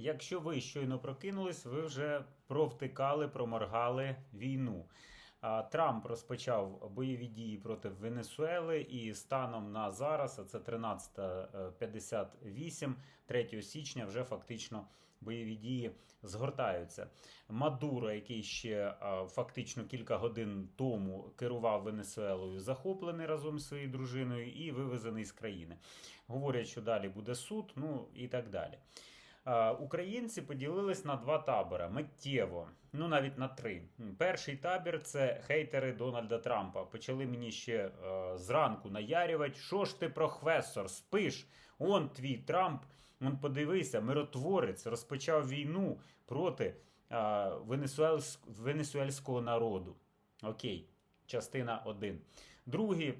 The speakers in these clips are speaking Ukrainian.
Якщо ви щойно прокинулись, ви вже провтикали, проморгали війну. Трамп розпочав бойові дії проти Венесуели, і станом на зараз, а це 13.58, 3 січня, вже фактично бойові дії згортаються. Мадуро, який ще фактично кілька годин тому керував Венесуелою, захоплений разом з своєю дружиною і вивезений з країни. Говорять, що далі буде суд, ну і так далі. Е, Українці поділились на два табори миттєво, ну навіть на три. Перший табір це хейтери Дональда Трампа. Почали мені ще е, зранку наярювати. Що ж ти, професор, спиш? Он твій Трамп. Он подивися, миротворець розпочав війну проти е, венесуельсь- венесуельського народу. Окей, частина 1. Другий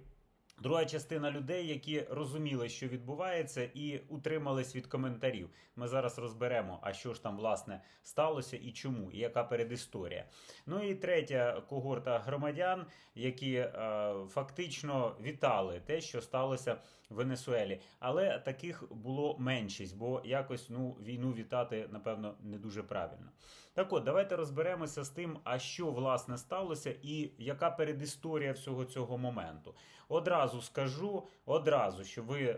Друга частина людей, які розуміли, що відбувається, і утримались від коментарів. Ми зараз розберемо, а що ж там власне сталося і чому, і яка передісторія. Ну і третя когорта громадян, які е, фактично вітали те, що сталося в Венесуелі. Але таких було меншість, бо якось ну війну вітати, напевно, не дуже правильно. Так от, давайте розберемося з тим, а що власне сталося, і яка передісторія всього цього моменту. Одразу скажу, одразу, що ви е,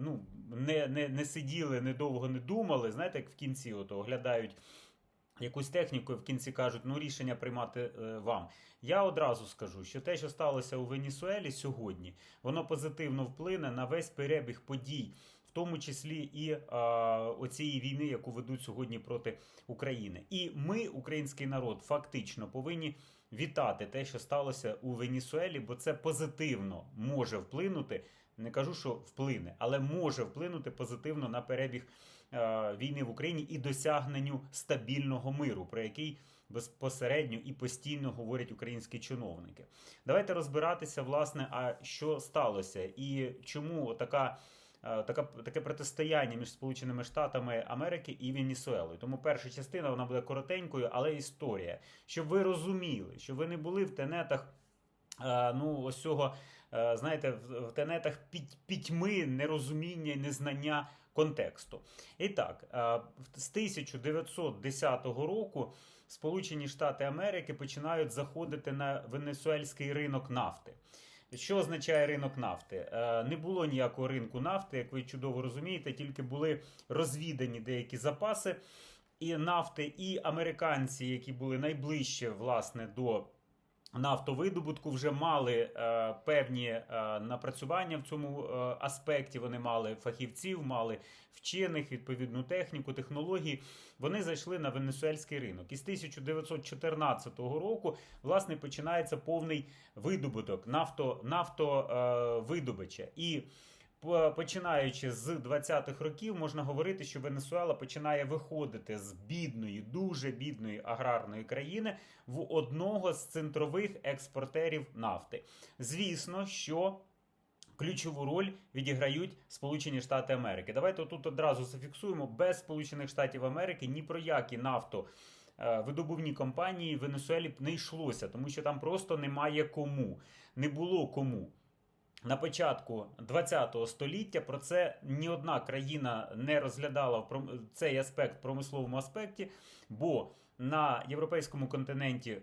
ну, не, не, не сиділи, недовго не думали. Знаєте, як в кінці от, оглядають якусь техніку, і в кінці кажуть, ну рішення приймати е, вам. Я одразу скажу, що те, що сталося у Венесуелі сьогодні, воно позитивно вплине на весь перебіг подій. В тому числі і а, оцієї війни, яку ведуть сьогодні проти України, і ми, український народ, фактично повинні вітати те, що сталося у Венесуелі, бо це позитивно може вплинути. Не кажу, що вплине, але може вплинути позитивно на перебіг е, війни в Україні і досягненню стабільного миру, про який безпосередньо і постійно говорять українські чиновники. Давайте розбиратися, власне, а що сталося і чому така. Е, Така, таке протистояння між Сполученими Штатами Америки і Венесуелою. Тому перша частина вона буде коротенькою, але історія. Щоб ви розуміли, щоб ви не були в тенетах е, ну, ось цього, е, знаєте, в, тенетах пітьми, нерозуміння і незнання контексту. І так, з 1910 року Сполучені Штати Америки починають заходити на венесуельський ринок нафти. Що означає ринок нафти? Е, Не було ніякого ринку нафти, як ви чудово розумієте, тільки були розвідані деякі запаси і нафти, і американці, які були найближче власне до нафтовидобутку, вже мали е, певні е, напрацювання в цьому е, аспекті. Вони мали фахівців, мали вчених, відповідну техніку, технології. Вони зайшли на венесуельський ринок. І з 1914 року власне починається повний видобуток нафто, нафтовидобича. І по- починаючи з 20-х років, можна говорити, що Венесуела починає виходити з бідної, дуже бідної аграрної країни в одного з центрових експортерів нафти. Звісно, що. Ключову роль відіграють Сполучені Штати Америки. Давайте тут одразу зафіксуємо: без Сполучених Штатів Америки ні про які нафто е, компанії в Венесуелі б не йшлося, тому що там просто немає кому, не було кому. На початку ХХ століття про це ні одна країна не розглядала в цей аспект в промисловому аспекті, бо на європейському континенті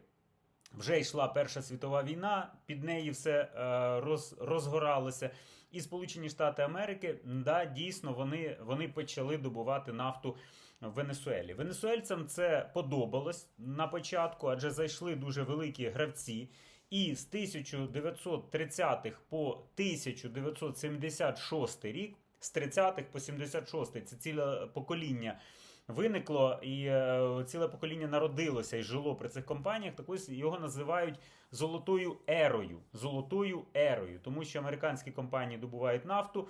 вже йшла Перша світова війна, під неї все е, роз, розгоралося. І Сполучені Штати Америки, да, дійсно, вони, вони почали добувати нафту в Венесуелі. Венесуельцям це подобалось на початку, адже зайшли дуже великі гравці. І з 1930-х по 1976 рік, з 30-х по 76-й, це ціле покоління виникло, і е, ціле покоління народилося і жило при цих компаніях. Так ось його називають золотою ерою. Золотою ерою, тому що американські компанії добувають нафту.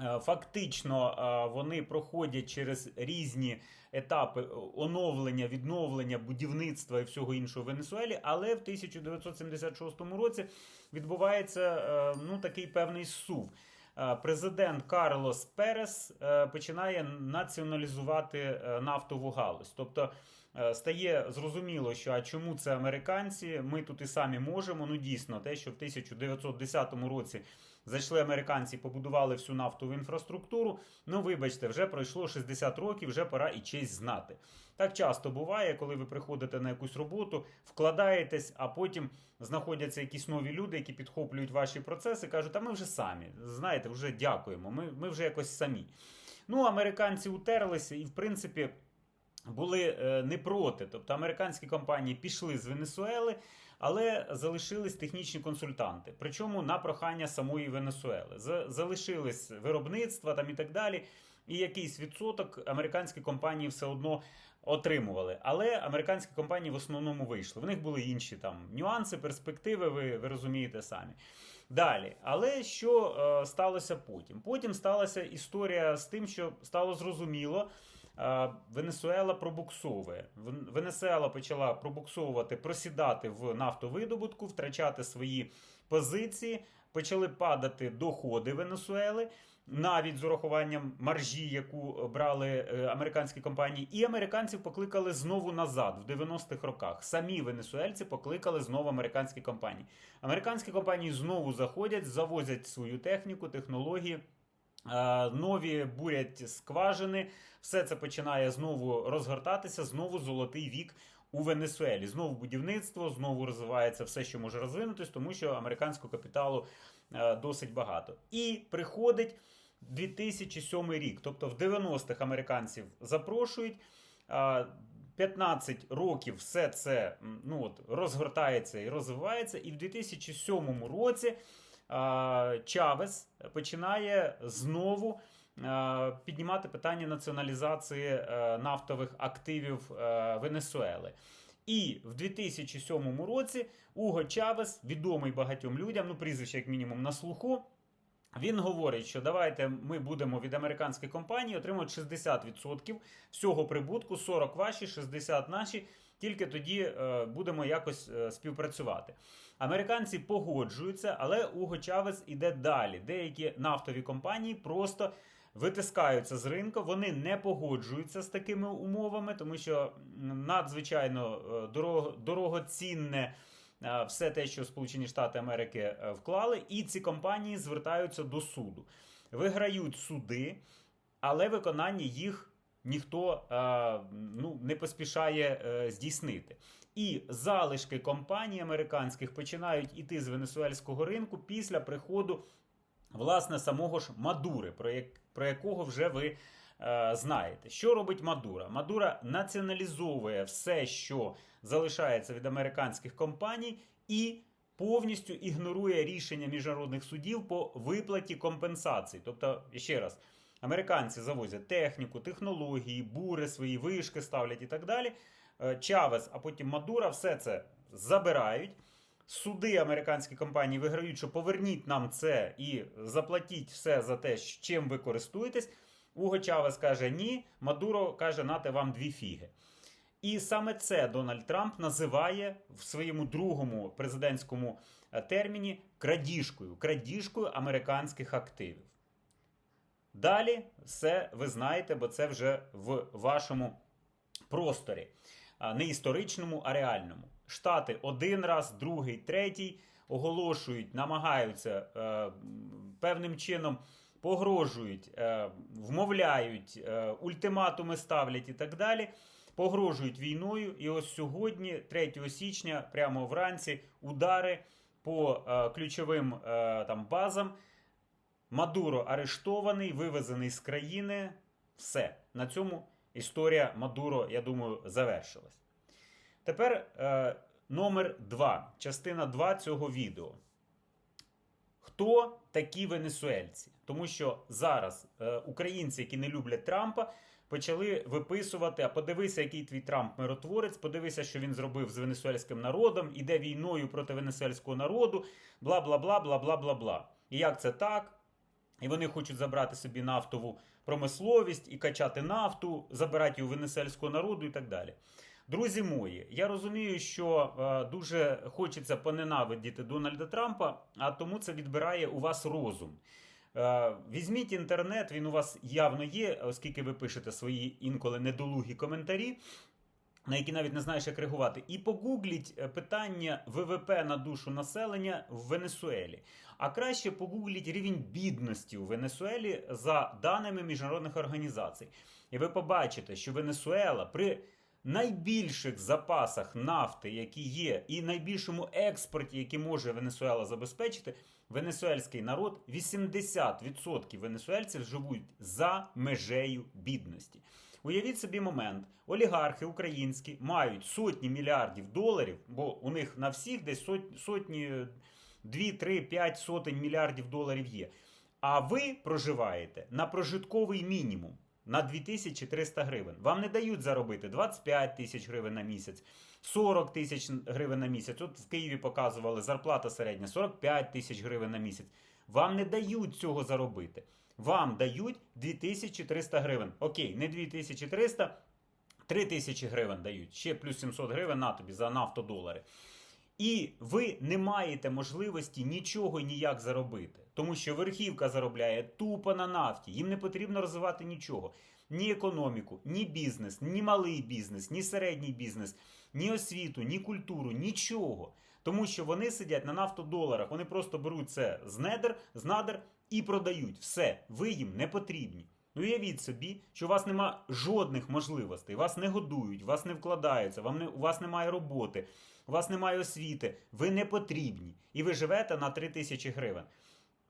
Е, Фактично е, вони проходять через різні етапи оновлення, відновлення, будівництва і всього іншого в Венесуелі, але в 1976 році відбувається е, ну, такий певний сув. Е, Президент Карлос Перес е, починає націоналізувати е, нафтову галузь. Тобто е, стає зрозуміло, що а чому це американці? Ми тут і самі можемо. Ну дійсно, те, що в 1910 році зайшли американці, побудували всю нафтову інфраструктуру. Ну, вибачте, вже пройшло 60 років, вже пора і честь знати. Так часто буває, коли ви приходите на якусь роботу, вкладаєтесь, а потім знаходяться якісь нові люди, які підхоплюють ваші процеси, кажуть, а ми вже самі. Знаєте, вже дякуємо. Ми, ми вже якось самі. Ну, американці утерлися і, в принципі, були е, не проти. Тобто американські компанії пішли з Венесуели, але залишились технічні консультанти. Причому на прохання самої Венесуели. За- Залишились виробництва там і так далі. І якийсь відсоток американські компанії все одно отримували. Але американські компанії в основному вийшли. В них були інші там нюанси, перспективи, ви, ви розумієте самі. Далі, але що е, сталося потім? Потім сталася історія з тим, що стало зрозуміло, Венесуела пробуксовує. Вен- Венесуела почала пробуксовувати, просідати в нафтовидобутку, втрачати свої позиції, почали падати доходи Венесуели. Навіть з урахуванням маржі, яку брали е, американські компанії, і американців покликали знову назад в 90-х роках. Самі венесуельці покликали знову американські компанії. Американські компанії знову заходять, завозять свою техніку, технології. Е, Нові бурять скважини, все це починає знову розгортатися, знову золотий вік у Венесуелі. Знову будівництво, знову розвивається все, що може розвинутись, тому що американського капіталу е, досить багато. І приходить 2007 рік, тобто в 90-х американців запрошують. е, 15 років все це ну, от, розгортається і розвивається, і в 2007 році Чавес починає знову піднімати питання націоналізації е, нафтових активів е, Венесуели. І в 2007 році Уго Чавес, відомий багатьом людям, ну прізвище як мінімум на слуху. Він говорить, що давайте ми будемо від американської компанії отримувати 60% всього прибутку, 40 ваші, 60 наші. Тільки тоді е, будемо якось е, співпрацювати. Американці погоджуються, але Уго Чавес іде далі. Деякі нафтові компанії просто витискаються з ринку, вони не погоджуються з такими умовами, тому що надзвичайно е, дорого, дорогоцінне все те, що Сполучені Штати Америки вклали, і ці компанії звертаються до суду. Виграють суди, але виконання їх ніхто е, ну, не поспішає е, здійснити. І залишки компаній американських починають іти з венесуельського ринку після приходу власне самого ж Мадури, про, як, про якого вже ви е, знаєте. Що робить Мадура? Мадура націоналізовує все, що залишається від американських компаній, і повністю ігнорує рішення міжнародних судів по виплаті компенсацій. Тобто, ще раз. Американці завозять техніку, технології, бури, свої вишки ставлять і так далі. Е, Чавес, а потім Мадура все це забирають. Суди американські компанії виграють, що поверніть нам це і заплатіть все за те, чим ви користуєтесь. Уго Чавес каже ні. Мадуро каже, нате вам дві фіги. І саме це Дональд Трамп називає в своєму другому президентському е, терміні крадіжкою, крадіжкою американських активів. Далі все ви знаєте, бо це вже в вашому просторі, не історичному, а реальному. Штати один раз, другий, третій оголошують, намагаються е, певним чином погрожують, е, вмовляють, е, ультиматуми ставлять і так далі. Погрожують війною. І ось сьогодні, 3 січня, прямо вранці, удари по е, ключовим е, там базам. Мадуро арештований, вивезений з країни. Все. На цьому історія Мадуро, я думаю, завершилась. Тепер е, номер 2, частина 2 цього відео. Хто такі венесуельці? Тому що зараз е, українці, які не люблять Трампа, почали виписувати: а подивися, який твій Трамп миротворець, подивися, що він зробив з венесуельським народом, іде війною проти венесуельського народу, бла бла бла бла бла бла бла. І як це так? І вони хочуть забрати собі нафтову промисловість і качати нафту, забирати її у венесуельського народу і так далі. Друзі мої, я розумію, що е, дуже хочеться поненавидіти Дональда Трампа, а тому це відбирає у вас розум. Е, візьміть інтернет, він у вас явно є, оскільки ви пишете свої інколи недолугі коментарі. На які навіть не знаєш, як реагувати. І погугліть е, питання ВВП на душу населення в Венесуелі. А краще погугліть рівень бідності у Венесуелі за даними міжнародних організацій. І ви побачите, що Венесуела при найбільших запасах нафти, які є, і найбільшому експорті, який може Венесуела забезпечити, венесуельський народ 80% венесуельців живуть за межею бідності. Уявіть собі момент, олігархи українські мають сотні мільярдів доларів, бо у них на всіх десь сот- сотні, 2, 3, 5 сотень мільярдів доларів є. А ви проживаєте на прожитковий мінімум на 2300 гривень. Вам не дають заробити 25 тисяч гривень на місяць, 40 тисяч гривень на місяць. От в Києві показували зарплата середня 45 тисяч гривень на місяць. Вам не дають цього заробити. Вам дають 2300 гривень. Окей, не 2300, 3000 гривень дають. Ще плюс 700 гривень на тобі за нафтодолари. І ви не маєте можливості нічого ніяк заробити. Тому що верхівка заробляє тупо на нафті. Їм не потрібно розвивати нічого. Ні економіку, ні бізнес, ні малий бізнес, ні середній бізнес, ні освіту, ні культуру, нічого. Тому що вони сидять на нафтодоларах, вони просто беруть це з недр, з надр і продають. Все, ви їм не потрібні. Ну уявіть собі, що у вас нема жодних можливостей, вас не годують, вас не вкладаються, вам не, у вас немає роботи, у вас немає освіти, ви не потрібні. І ви живете на 3 тисячі гривень.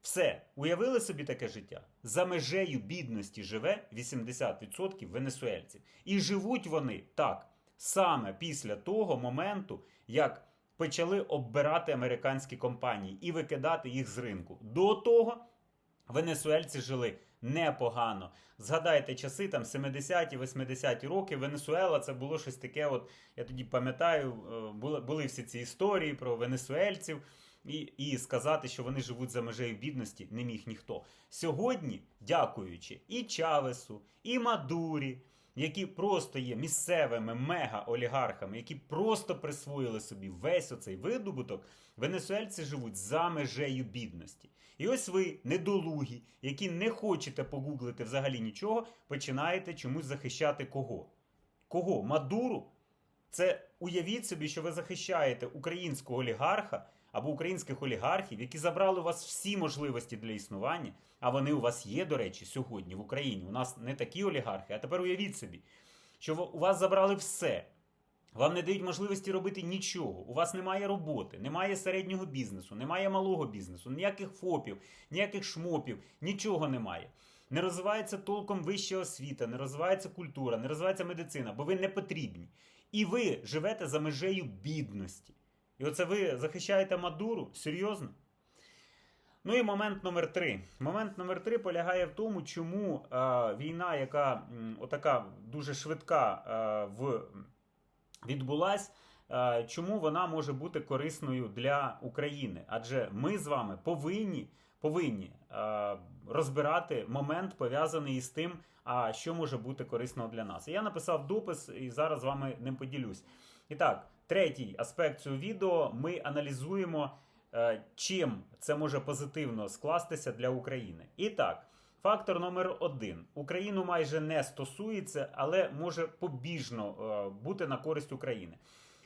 Все, уявили собі таке життя? За межею бідності живе 80% венесуельців. І живуть вони так саме після того моменту, як почали оббирати американські компанії і викидати їх з ринку. До того венесуельці жили непогано. Згадайте часи там 70-ті, 80-ті роки. Венесуела це було щось таке. От я тоді пам'ятаю, е, були, були всі ці історії про венесуельців. І, і сказати, що вони живуть за межею бідності, не міг ніхто. Сьогодні, дякуючи і Чавесу, і Мадурі, які просто є місцевими мега-олігархами, які просто присвоїли собі весь оцей видобуток, венесуельці живуть за межею бідності. І ось ви, недолугі, які не хочете погуглити взагалі нічого, починаєте чомусь захищати кого? Кого? Мадуру? Це уявіть собі, що ви захищаєте українського олігарха або українських олігархів, які забрали у вас всі можливості для існування. А вони у вас є, до речі, сьогодні в Україні. У нас не такі олігархи. А тепер уявіть собі, що у вас забрали все. Вам не дають можливості робити нічого. У вас немає роботи, немає середнього бізнесу, немає малого бізнесу, ніяких ФОПів, ніяких шмопів, нічого немає. Не розвивається толком вища освіта, не розвивається культура, не розвивається медицина, бо ви не потрібні. І ви живете за межею бідності. І оце ви захищаєте Мадуру? Серйозно? Ну і момент номер три. Момент номер три полягає в тому, чому е, війна, яка м, отака дуже швидка е, в, відбулась, е, чому вона може бути корисною для України? Адже ми з вами повинні, повинні е, розбирати момент, пов'язаний із тим, а що може бути корисно для нас. Я написав допис і зараз з вами ним поділюсь. І так, третій аспект цього відео ми аналізуємо, е, чим це може позитивно скластися для України. І так, фактор номер один: Україну майже не стосується, але може побіжно е, бути на користь України.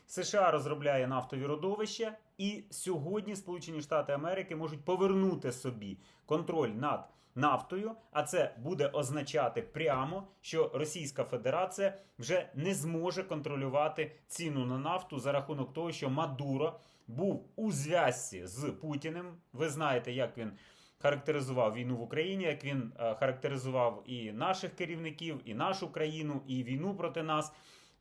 США розробляє нафтові родовища, і сьогодні Сполучені Штати Америки можуть повернути собі контроль над нафтою, а це буде означати прямо, що Російська Федерація вже не зможе контролювати ціну на нафту за рахунок того, що Мадуро був у зв'язці з Путіним. Ви знаєте, як він характеризував війну в Україні, як він е, характеризував і наших керівників, і нашу країну, і війну проти нас.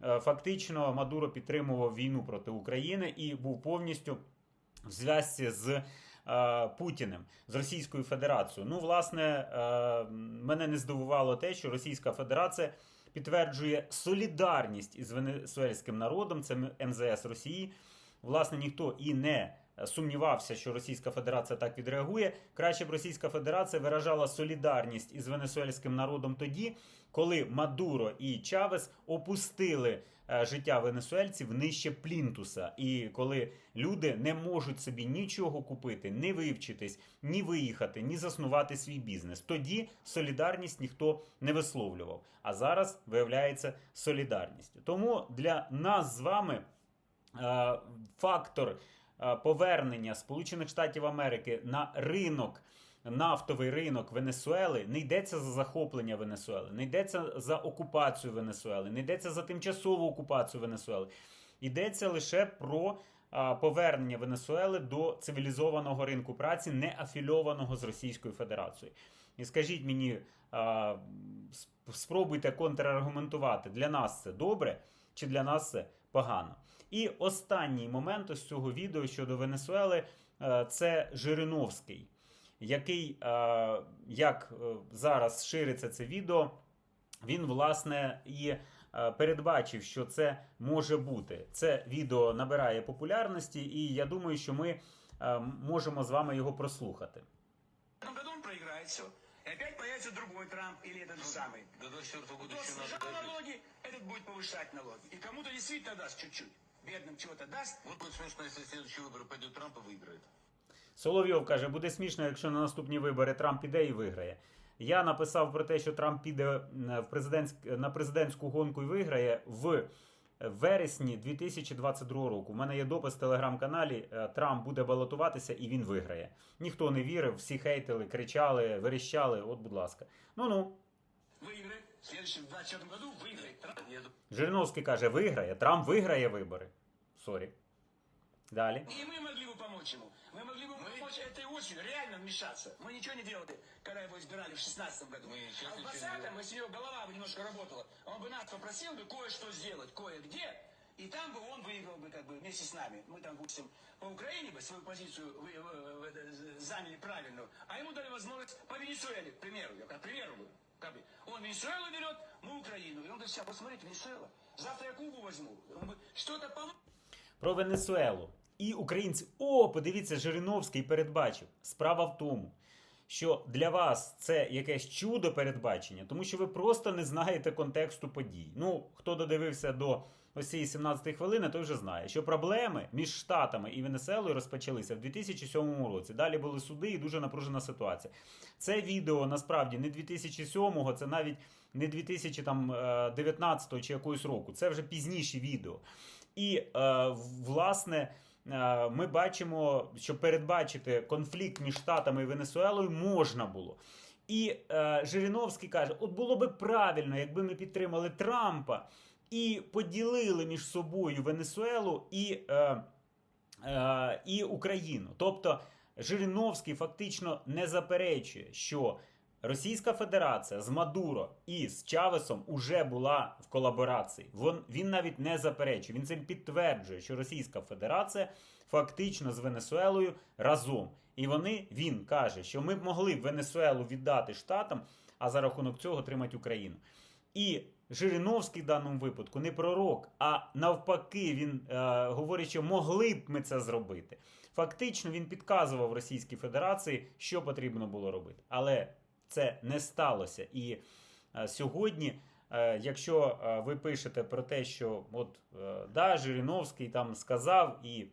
Е, Фактично, Мадуро підтримував війну проти України і був повністю в зв'язці з Путіним, з Російською Федерацією. Ну, власне, е, мене не здивувало те, що Російська Федерація підтверджує солідарність із венесуельським народом, це МЗС Росії. Власне, ніхто і не е, сумнівався, що Російська Федерація так відреагує. Краще б Російська Федерація виражала солідарність із венесуельським народом тоді, коли Мадуро і Чавес опустили е, життя венесуельців нижче плінтуса, і коли люди не можуть собі нічого купити, не вивчитись, ні виїхати, ні заснувати свій бізнес. Тоді солідарність ніхто не висловлював. А зараз виявляється солідарністю. Тому для нас з вами е, фактор е, повернення Сполучених Штатів Америки на ринок. Нафтовий ринок Венесуели не йдеться за захоплення Венесуели, не йдеться за окупацію Венесуели, не йдеться за тимчасову окупацію Венесуели. Йдеться лише про повернення Венесуели до цивілізованого ринку праці, не афільованого з Російською Федерацією. І скажіть мені, спробуйте контраргументувати, для нас це добре чи для нас це погано. І останній момент із цього відео щодо Венесуели е, це Жириновський, який, е, як е, зараз шириться це відео, він власне і е, передбачив, що це може бути. Це відео набирає популярності, і я думаю, що ми е, можемо з вами його прослухати. В этом году он проиграет все. И опять появится другой Трамп или этот же самый. До 24 года Кто еще надо снижал дожить. налоги, этот будет повышать налоги. И кому-то действительно даст чуть-чуть. Бедным чего-то даст. Вот будет смешно, если в следующие выборы пойдет Трамп и выиграет. Соловйов каже, буде смішно, якщо на наступні вибори Трамп піде і виграє. Я написав про те, що Трамп піде в президентськ... на президентську гонку і виграє в вересні 2022 року. У мене є допис в телеграм-каналі. е, Трамп буде балотуватися і він виграє. Ніхто не вірив, всі хейтили, кричали, верещали. От, будь ласка. Ну ну. Выиграет. В следующем 24 году выиграет Трамп. Жириновський каже, виграє. Трамп виграє вибори. Сорі. Далі. И мы могли бы помочь ему. Мы могли бы помочь этой осенью реально вмешаться. Мы ничего не делали, когда его избирали в 16 году. Мы а в ничего не 20 делаем. если у него голова бы немножко работала, он бы нас попросил бы кое-что сделать, кое-где, и там бы он выиграл бы как бы вместе с нами. Мы там, допустим, по Украине бы свою позицию вы- вы- вы- э, заняли правильную, а ему дали возможность по Венесуэле, к примеру, я как примеру бы. Как бы. Он Венесуэлу берет, мы Украину. И он говорит, сейчас, посмотрите, Венесуэла. Завтра я Кубу возьму. Он бы, Что-то получится. Про Венесуелу. І українці, о, подивіться, Жириновський передбачив. Справа в тому, що для вас це якесь чудо передбачення, тому що ви просто не знаєте контексту подій. Ну, хто додивився до ось цієї 17 хвилини, той вже знає, що проблеми між Штатами і Венесуелою розпочалися в 2007 році. Далі були суди і дуже напружена ситуація. Це відео насправді не 2007-го, це навіть не 2019 чи якогось року. Це вже пізніші відео. І е, власне. е, Ми бачимо, що передбачити конфлікт між Штатами і Венесуелою можна було. І е, Жириновський каже: от було би правильно, якби ми підтримали Трампа і поділили між собою Венесуелу і, і Україну. Тобто Жириновський фактично не заперечує, що Російська Федерація з Мадуро і з Чавесом уже була в колаборації. Вон, він навіть не заперечує. Він цим підтверджує, що Російська Федерація фактично з Венесуелою разом. І вони, він каже, що ми б могли Венесуелу віддати Штатам, а за рахунок цього отримати Україну. І Жириновський в даному випадку не пророк, а навпаки, він е, говорить, що могли б ми це зробити. Фактично, він підказував Російській Федерації, що потрібно було робити. Але це не сталося. І е, сьогодні, е, якщо е, ви пишете про те, що от да, Жириновський там сказав, і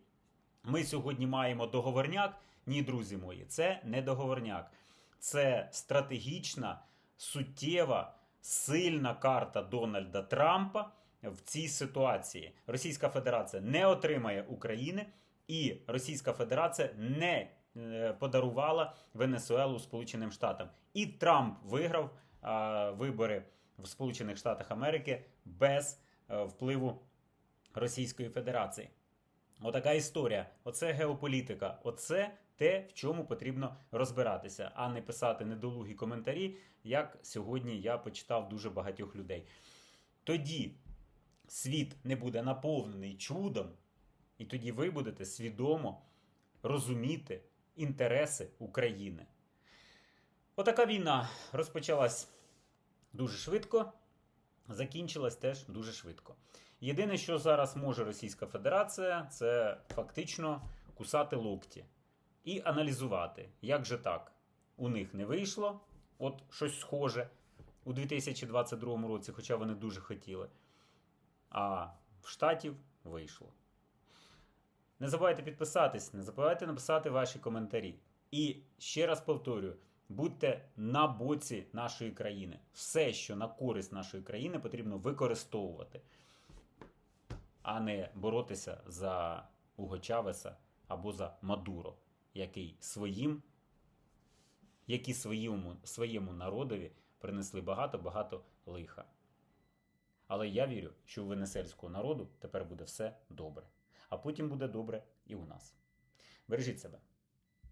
ми сьогодні маємо договорняк. Ні, друзі мої, це не договорняк. Це стратегічна, суттєва, сильна карта Дональда Трампа в цій ситуації. Російська Федерація не отримає України, і Російська Федерація не подарувала Венесуелу Сполученим Штатам. І Трамп виграв вибори в Сполучених Штатах Америки без е, впливу Російської Федерації. Отака історія. Оце геополітика. Оце те, в чому потрібно розбиратися, а не писати недолугі коментарі, як сьогодні я почитав дуже багатьох людей. Тоді світ не буде наповнений чудом, і тоді ви будете свідомо розуміти інтереси України. Отака війна розпочалась дуже швидко, закінчилась теж дуже швидко. Єдине, що зараз може Російська Федерація, це фактично кусати локті і аналізувати, як же так. У них не вийшло, от щось схоже у 2022 році, хоча вони дуже хотіли. А в штатів вийшло. Не забувайте підписатись, не забувайте написати ваші коментарі. І ще раз повторюю: будьте на боці нашої країни. Все, що на користь нашої країни, потрібно використовувати, а не боротися за Уго Чавеса або за Мадуро, який своїм, які своєму, своєму народові принесли багато-багато лиха. Але я вірю, що у венесельського народу тепер буде все добре. А потім буде добре і у нас. Бережіть себе.